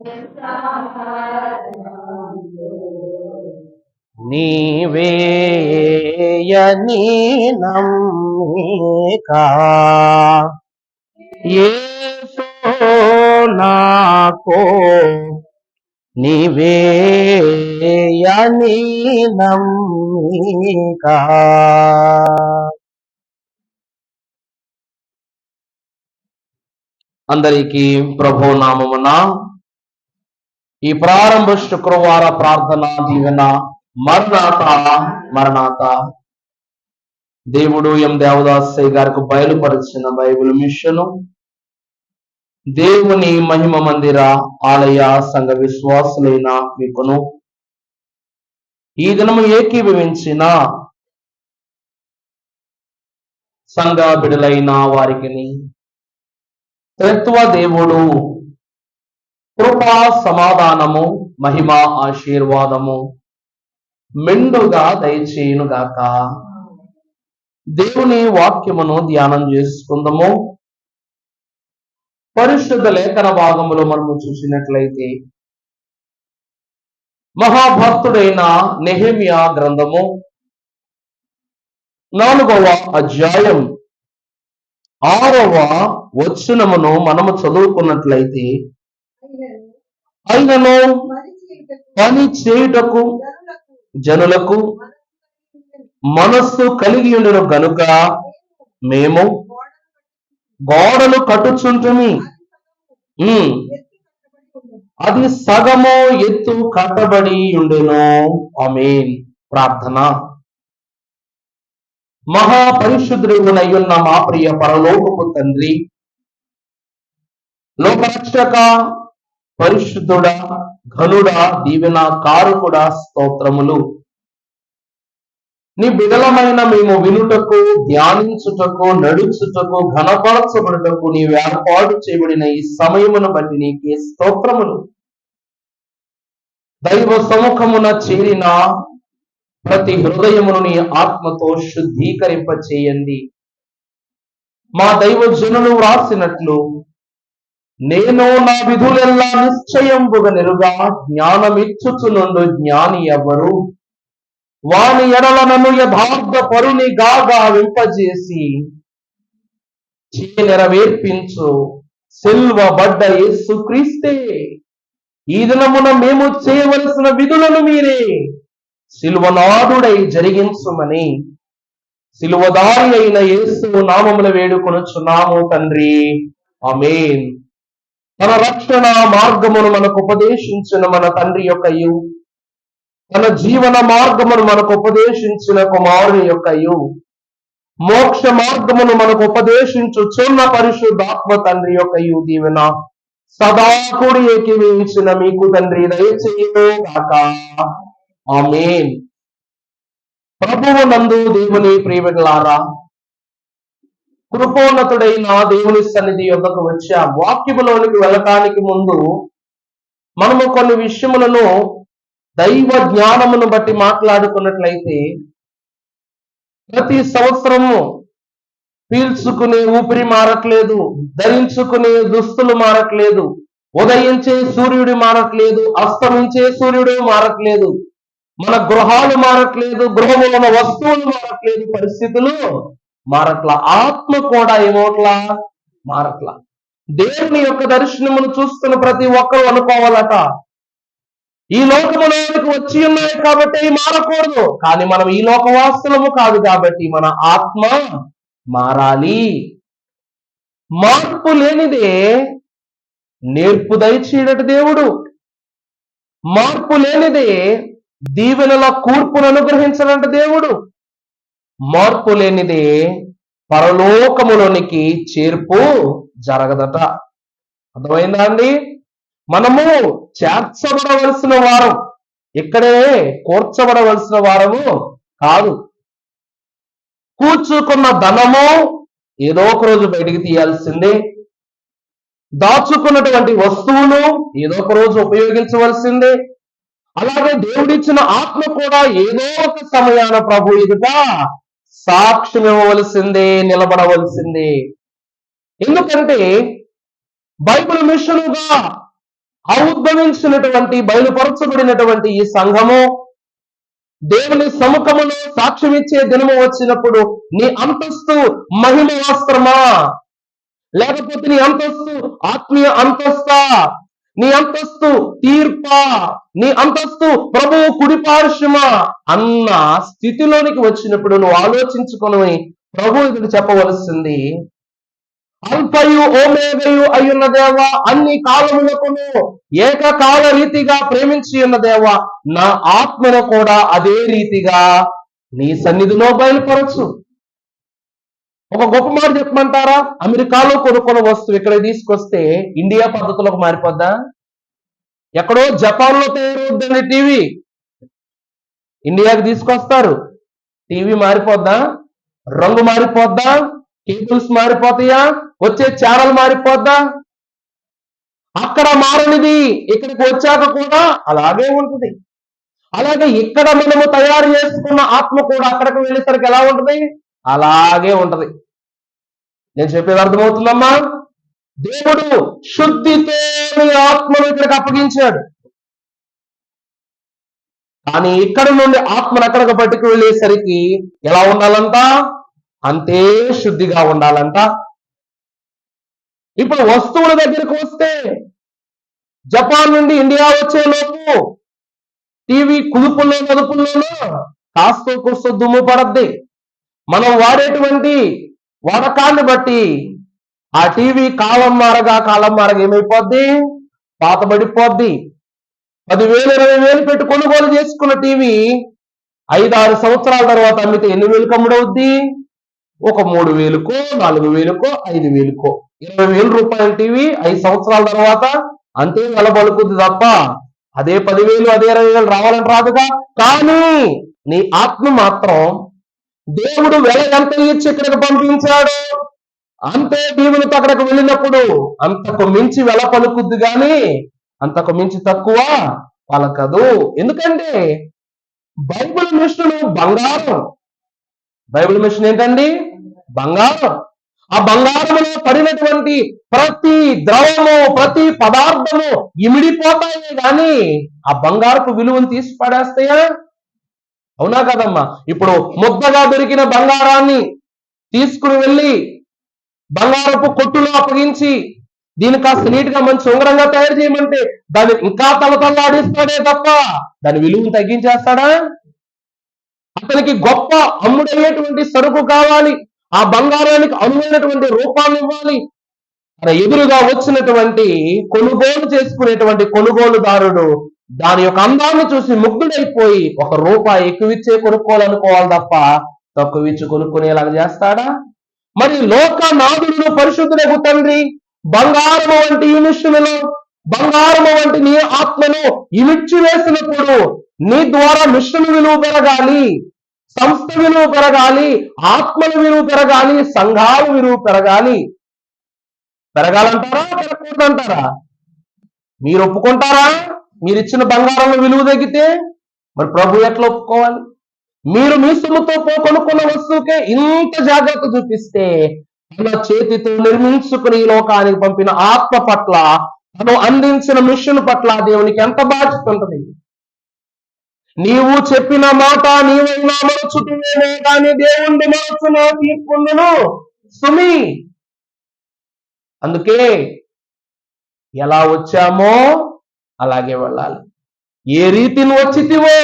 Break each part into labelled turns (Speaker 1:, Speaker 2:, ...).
Speaker 1: నీవేయనీనం నమ్మికా. ఏసో నాకో నీవేయని నమ్మికా. అందరికీ ప్రభు నామమున ఈ ప్రారంభ శుక్రవార ప్రార్థన దీవెన మరణాత మరణాత. దేవుడు ఎం దేవదాసయ్య గారికి బయలుపరిచిన బైబిల్ మిషను. దేవుని మహిమ మందిర ఆలయ సంఘ విశ్వాసులైన మీకును. ఈ దినము ఏకీభవించిన సంఘ బిడలైన వారికి త్రిత్వ దేవుడు కృపా సమాధానము మహిమ ఆశీర్వాదము. మెండుగా దయచేయునుగాక. దేవుని వాక్యమును ధ్యానం చేసుకుందాము. పరిశుద్ధ లేఖన భాగములో మనము చూసినట్లయితే మహాభక్తుడైన నెహమియా గ్రంథము నాలుగవ అధ్యాయం ఆరవ వచ్చినమును మనము చదువుకున్నట్లయితే అయినను పని చేయుటకు జనులకు మనస్సు కలిగి ఉండను కనుక మేము గోడలు కట్టుచుంటుమి. అది సగము ఎత్తు కట్టబడి ఉండెను. ఆమేన్. ప్రార్థన. మహాపరిశుద్ధుడునయ్యున్న మా ప్రియ పరలోకపు తండ్రి లోకరక్షక పరిశుద్ధుడా ఘనుడా దీవెన కారుకుడా స్తోత్రములు. నీ బిడలమైన మేము వినుటకు ధ్యానించుటకు నడుచుటకు ఘనపరచబడుటకు నీవు ఏర్పాటు చేయబడిన ఈ సమయమును బట్టి నీకే స్తోత్రములు. దైవ సముఖమున చేరిన ప్రతి హృదయమును నీ ఆత్మతో శుద్ధీకరింప చేయండి మా దైవజనులు వ్రాసినట్లు నేను నా విధులెల్లా నిశ్చయంబుగా నెరుగా జ్ఞానమిచ్చుచునుండు జ్ఞాని ఎవరు? వాని ఎడల నన్ను యథార్థ పరుని గాగా వింపజేసి నెరవేర్పించు సిల్వబడ్డ యేసు క్రీస్తే. ఈ దినమున మేము చేయవలసిన విధులను మీరే సిలువనాథుడై జరిగించుమని సిలువదారి అయిన యేసు నామమున వేడుకొనుచున్నాము తండ్రి. అమేన్ తన రక్షణ మార్గమును మనకు ఉపదేశించిన మన తండ్రి యొక్కయు తన జీవన మార్గమును మనకు ఉపదేశించిన కుమారుని యొక్కయు మోక్ష మార్గమును మనకు ఉపదేశించు చున్న పరిశుద్ధాత్మ తండ్రి యొక్కయు దీవెన. సదా కూడి ఏకీవించిన మీకు తండ్రి దయచేయను గాక. ప్రభువు నందు దేవుని ప్రియబిడలారా కృపోన్నతుడైన దేవుని సన్నిధి యొక్కకు వచ్చా వాక్యములోనికి వెళ్ళటానికి ముందు మనము కొన్ని విషయములను దైవ జ్ఞానమును బట్టి మాట్లాడుకున్నట్లయితే ప్రతి సంవత్సరము పీల్చుకునే ఊపిరి మారట్లేదు ధరించుకునే దుస్తులు మారట్లేదు ఉదయించే సూర్యుడు మారట్లేదు అస్తమించే సూర్యుడు మారట్లేదు మన గృహాలు మారట్లేదు గృహములో ఉన్న వస్తువులు మారట్లేదు పరిస్థితులు మారట్లా. ఆత్మ కూడా ఏమోట్లా మారట్లా. దేవుని యొక్క దర్శనమును చూస్తున్న ప్రతి ఒక్కరు అనుకోవాలట. ఈ లోకములోనికి వచ్చి ఉన్నాయి కాబట్టి మారకూడదు. కానీ మనం ఈ లోకవాసులము కాదు కాబట్టి మన ఆత్మ మారాలి. మార్పు లేనిదే నేర్పు దయచేయడట దేవుడు. మార్పు లేనిదే దీవెనల కూర్పును అనుగ్రహించడంట దేవుడు. మార్పు లేనిదే పరలోకములోనికి చేర్పు జరగదట. అర్థమైందా అండి? మనము చేర్చబడవలసిన వారం ఇక్కడే కూర్చబడవలసిన వారము కాదు. కూర్చుకున్న ధనము ఏదో ఒక రోజు బయటికి తీయాల్సిందే. దాచుకున్నటువంటి వస్తువులు ఏదో ఒక రోజు ఉపయోగించవలసిందే. అలాగే దేవుడిచ్చిన ఆత్మ కూడా ఏదో ఒక సమయాన ప్రభు ఎదుట సాక్ష్యం ఇవ్వవలసిందే నిలబడవలసిందే. ఎందుకంటే బైబిల్ మిషనుగా ఔద్భవించినటువంటి బయలుపరచబడినటువంటి ఈ సంఘము దేవుని సముఖములో సాక్ష్యం ఇచ్చే దినము వచ్చినప్పుడు నీ అంతస్తు మహిమ వస్త్రమా? లేకపోతే నీ అంతస్తు ఆత్మీయ అంతస్తా? నీ అంతస్తు తీర్పా. నీ అంతస్తు ప్రభువు కుడిపార్శ్వమా అన్న స్థితిలోనికి వచ్చినప్పుడు నువ్వు ఆలోచించుకొని ప్రభు ఇక్కడ చెప్పవలసింది అల్పయు ఓమేగయు అయ్యున్న దేవా అన్ని కాలములకును ఏకకాల రీతిగా ప్రేమించి ఉన్న దేవా నా ఆత్మను కూడా అదే రీతిగా నీ సన్నిధిలో బయలుపరచు. ఒక గొప్ప మాట చెప్పమంటారా? అమెరికాలో కొనుక్కున్న వస్తువు ఇక్కడ తీసుకొస్తే ఇండియా పద్ధతులకు మారిపోద్దా? ఎక్కడో జపాన్లో తయారవుద్దండి టీవీ. ఇండియాకి తీసుకొస్తారు. టీవీ మారిపోద్దా? రంగు మారిపోద్దా? కేబుల్స్ మారిపోతాయా? వచ్చే ఛానల్ మారిపోద్దా? అక్కడ మారనిది ఇక్కడికి వచ్చాక కూడా అలాగే ఉంటుంది. అలాగే ఇక్కడ మనము తయారు చేసుకున్న ఆత్మ కూడా అక్కడికి వెళ్ళేసరికి ఎలా ఉంటుంది? అలాగే ఉంటది. నేను చెప్పేది అర్థమవుతుందమ్మా? దేవుడు శుద్ధితో నీ ఆత్మను ఇక్కడికి అప్పగించాడు. కానీ ఇక్కడ నుండి ఆత్మను అక్కడికి పట్టుకు వెళ్ళేసరికి ఎలా ఉండాలంట? అంతే శుద్ధిగా ఉండాలంట. ఇప్పుడు వస్తువుల దగ్గరకు వస్తే జపాన్ నుండి ఇండియా వచ్చే లోపు టీవీ కుదుపుల్లో మదుపుల్లోనూ కాస్త కూస్తో దుమ్ము పడద్ది. మనం వాడేటువంటి వాడకాన్ని బట్టి ఆ టీవీ కాలం మారగా కాలం మారగా ఏమైపోద్ది? పాతబడిపోద్ది. పదివేలు ఇరవై వేలు పెట్టి కొనుగోలు చేసుకున్న టీవీ ఐదు ఆరు సంవత్సరాల తర్వాత అమ్మితే ఎన్ని వేలు కమ్ముడవుద్ది ఒక మూడు వేలుకో నాలుగు వేలుకో ఐదు వేలుకో. ఇరవై వేల రూపాయల టీవీ ఐదు సంవత్సరాల తర్వాత అంతే నిలబడుకుద్ది తప్ప అదే పదివేలు అదే ఇరవై వేలు రావాలని రాదుగా. కానీ నీ ఆత్మ మాత్రం దేవుడు వెల ఎంత ఇచ్చి ఇక్కడికి పంపించాడు. అంతే దీవులతో అక్కడికి వెళ్ళినప్పుడు అంతకు మించి వెల పలుకుద్ది కానీ అంతకు మించి తక్కువ పలకదు. ఎందుకంటే బైబిల్ మిషను బంగారం. బైబిల్ మిషన్ ఏంటండి? బంగారం. ఆ బంగారములో పడినటువంటి ప్రతి ద్రవము ప్రతి పదార్థము ఇమిడిపోతాయి గాని ఆ బంగారపు విలువను తీసి పడేస్తాయా అవునా కదమ్మా? ఇప్పుడు ముద్దగా దొరికిన బంగారాన్ని తీసుకుని వెళ్ళి బంగారపు కొట్టులో అప్పగించి దీన్ని కాస్త నీట్గా మంచి ఉంగరంగా తయారు చేయమంటే దాన్ని ఇంకా తలతల్లాడిస్తాడే తప్ప దాని విలువను తగ్గించేస్తాడా? అతనికి గొప్ప అమ్ముడయ్యేటువంటి సరుకు కావాలి. ఆ బంగారానికి అనువైనటువంటి రూపాన్ని ఇవ్వాలి. తన ఎదురుగా వచ్చినటువంటి కొనుగోలు చేసుకునేటువంటి కొనుగోలుదారుడు దాని యొక్క అందాన్ని చూసి ముగ్ధుడైపోయి ఒక రూపాయి ఎక్కువిచ్చే కొనుక్కోవాలనుకోవాలి తప్ప తక్కువ ఇచ్చి కొనుక్కునేలాగా చేస్తాడా? మరి లోక నాదుడు పరిశుద్ధులకు తండ్రి బంగారము వంటి ఈ మిషనులో బంగారము వంటి నీ ఆత్మను ఇమిడ్చి వేసినప్పుడు నీ ద్వారా మిశ్రమ విలువ పెరగాలి సంస్థ విలువ పెరగాలి ఆత్మల విలువ పెరగాలి సంఘాల విలువ పెరగాలి. పెరగాలంటారా? పెరగకూడదంటారా? మీరు ఒప్పుకుంటారా? మీరు ఇచ్చిన బంగారంలో విలువ తగ్గితే మరి ప్రభు ఎట్లా ఒప్పుకోవాలి? మీరు మీ సొమ్ముతో పో కొనుక్కున్న వస్తువుకే ఇంత జాగ్రత్త చూపిస్తే తన చేతితో నిర్మించుకుని ఈ లోకానికి పంపిన ఆత్మ పట్ల తను అందించిన మిషన్ పట్ల దేవునికి ఎంత బాధ్యత ఉంటుంది? నీవు చెప్పిన మాట నీవైనా మరచుతువేమో కానీ దేవుణ్ణి మరచున తీర్పుండును సుమి. అందుకే ఎలా వచ్చామో అలాగే వెళ్ళాలి. ఏ రీతిని వచ్చితివో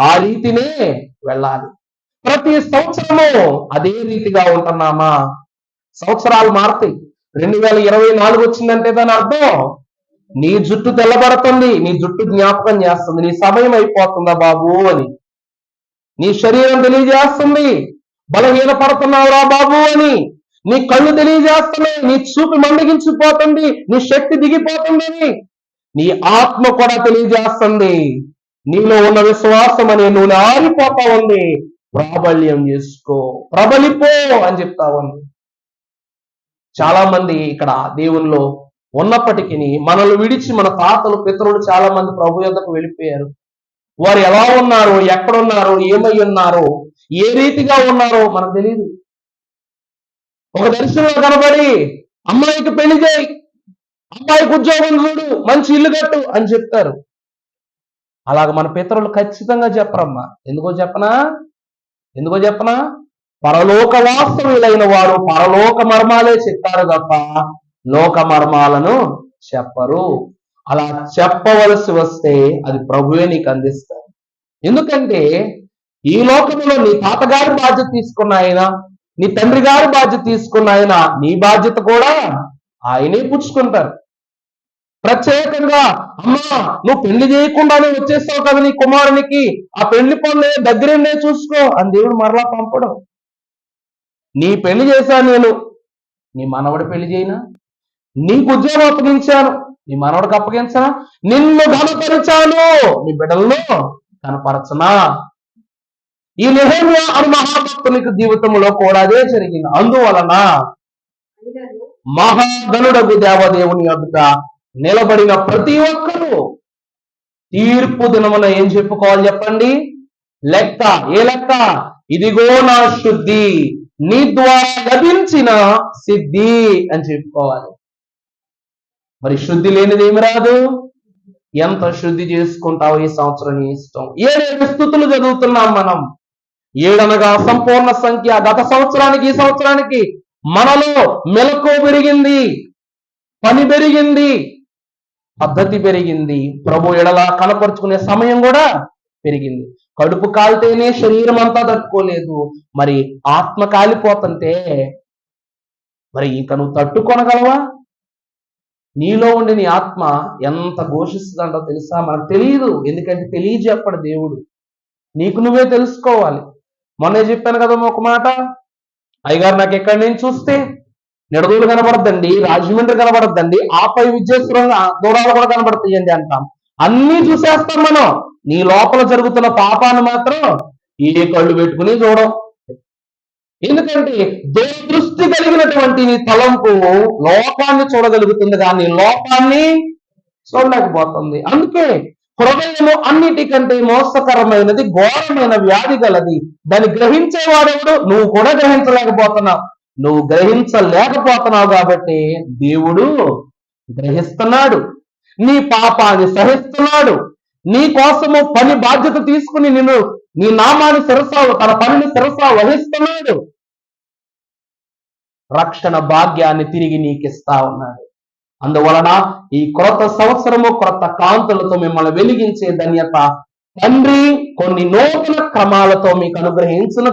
Speaker 1: ఆ రీతినే వెళ్ళాలి. ప్రతి సంవత్సరము అదే రీతిగా ఉంటున్నామా? సంవత్సరాలు మారుతాయి. రెండు వేల ఇరవై నాలుగు వచ్చిందంటే దాని అర్థం నీ జుట్టు తెల్లబడుతుంది నీ జుట్టు జ్ఞాపకం చేస్తుంది నీ సమయం అయిపోతుందా బాబు అని. నీ శరీరం తెలియజేస్తుంది బలహీన పడుతున్నావురా బాబు అని. నీ కళ్ళు తెలియజేస్తున్నాయి నీ చూపు మందగించిపోతుంది నీ శక్తి దిగిపోతుందని నీ ఆత్మ కూడా తెలియజేస్తుంది. నీలో ఉన్న విశ్వాసం అనే నూనె ఆరిపోతా ఉంది. ప్రాబల్యం చేసుకో. ప్రబలిపో అని చెప్తా ఉంది. చాలా మంది ఇక్కడ దేవుల్లో ఉన్నప్పటికీ మనల్ని విడిచి మన తాతలు పితరులు చాలా మంది ప్రభు యొద్దకు వెళ్ళిపోయారు. వారు ఎలా ఉన్నారు ఎక్కడున్నారు ఏమై ఉన్నారు ఏ రీతిగా ఉన్నారో మనకు తెలియదు ఒక దర్శనంలో కనబడి అమ్మాయికి పెళ్ళి చేయి. అమ్మాయికి ఉద్యోగం చూడు మంచి ఇల్లు కట్టు అని చెప్తారు. అలాగ మన పితరులు ఖచ్చితంగా చెప్పరమ్మా. ఎందుకో చెప్పనా? ఎందుకో చెప్పనా? పరలోక వాస్తవులైన వారు పరలోక మర్మాలే చెప్తారు తప్ప లోక మర్మాలను చెప్పరు. అలా చెప్పవలసి వస్తే అది ప్రభువే నీకు అందిస్తారు. ఎందుకంటే ఈ లోకంలో నీ తాతగారి బాధ్యత తీసుకున్న ఆయన నీ తండ్రి గారి బాధ్యత తీసుకున్న ఆయన నీ బాధ్యత కూడా ఆయనే పుచ్చుకుంటారు. ప్రత్యేకంగా అమ్మా నువ్వు పెళ్ళి చేయకుండానే వచ్చేస్తావు కదా నీ కుమారునికి ఆ పెళ్ళి పనులే దగ్గరనే చూసుకో అని దేవుడు మరలా పంపడం. నీ పెళ్ళి చేశాను నేను నీ మనవడు పెళ్ళి చేయనా? నీకు ఉద్యోగం అప్పగించాను నీ మనవడికి అప్పగించనా? నిన్ను ఘనపరిచాను నీ బిడ్డలను కనపరచనా? ఈ నిహమ్య అను మహాభక్తునికి జీవితంలో కూడా అదే జరిగింది. అందువలన
Speaker 2: అయినను
Speaker 1: దేవదేవుని యొక్క నిలబడిన ప్రతి ఒక్కరూ తీర్పు దినమున ఏం చెప్పుకోవాలి చెప్పండి? లెక్క. ఏ లెక్క? ఇదిగో నా శుద్ధి. నీ ద్వారా లభించిన సిద్ధి అని చెప్పుకోవాలి. మరి శుద్ధి లేనిది ఏమి రాదు? ఎంత శుద్ధి చేసుకుంటావు ఈ సంవత్సరం నీ ఇష్టం. ఏడేడు స్థుతులు చదువుతున్నాం మనం. ఏడనగా సంపూర్ణ సంఖ్య గత సంవత్సరానికి ఈ సంవత్సరానికి మనలో మెలకు పెరిగింది పని పెరిగింది పద్ధతి పెరిగింది ప్రభు ఎడలా కనపరుచుకునే సమయం కూడా పెరిగింది. కడుపు కాలితేనే శరీరం అంతా తట్టుకోలేదు. మరి ఆత్మ కాలిపోతుంటే మరి ఇంకా నువ్వు తట్టుకొనగలవా? నీలో ఉండి నీ ఆత్మ ఎంత ఘోషిస్తుందంటో తెలుసా? మనకు తెలియదు ఎందుకంటే తెలియజెప్పడు దేవుడు. నీకు నువ్వే తెలుసుకోవాలి. మొన్నే చెప్పాను కదా ఒక మాట? అయ్యగారు నాకు ఎక్కడి నేను చూస్తే నిడదూరు కనబడద్దండి రాజమండ్రి కనబడద్దండి ఆపై విద్యేశ్వరం దూరాలు కూడా కనబడతాయండి అంటాం. అన్నీ చూసేస్తాం మనం. నీ లోపల జరుగుతున్న పాపాన్ని మాత్రం ఏ కళ్ళు పెట్టుకుని చూడం. ఎందుకంటే దృష్టి కలిగినటువంటి నీ తలంపు లోకాన్ని చూడగలుగుతుంది కానీ లోపాన్ని చూడలేకపోతుంది. అందుకే హృదయము అన్నిటికంటే మోసకరమైనది ఘోరమైన వ్యాధి గలది. దాన్ని గ్రహించేవాడెవడు? నువ్వు కూడా గ్రహించలేకపోతున్నావు. నువ్వు గ్రహించలేకపోతున్నావు కాబట్టి దేవుడు గ్రహిస్తున్నాడు. నీ పాపాన్ని సహిస్తున్నాడు. నీ కోసము పని బాధ్యత తీసుకుని నిన్ను నీ నామాన్ని శిరసా తన పనిని శిరసా వహిస్తున్నాడు. రక్షణ భాగ్యాన్ని తిరిగి నీకిస్తా ఉన్నాడు. అందువలన ఈ క్రొత్త సంవత్సరము క్రొత్త కాంతులతో మిమ్మల్ని వెలిగించే ధన్యత. తండ్రి కొన్ని నూతన క్రమాలతో మీకు అనుగ్రహించును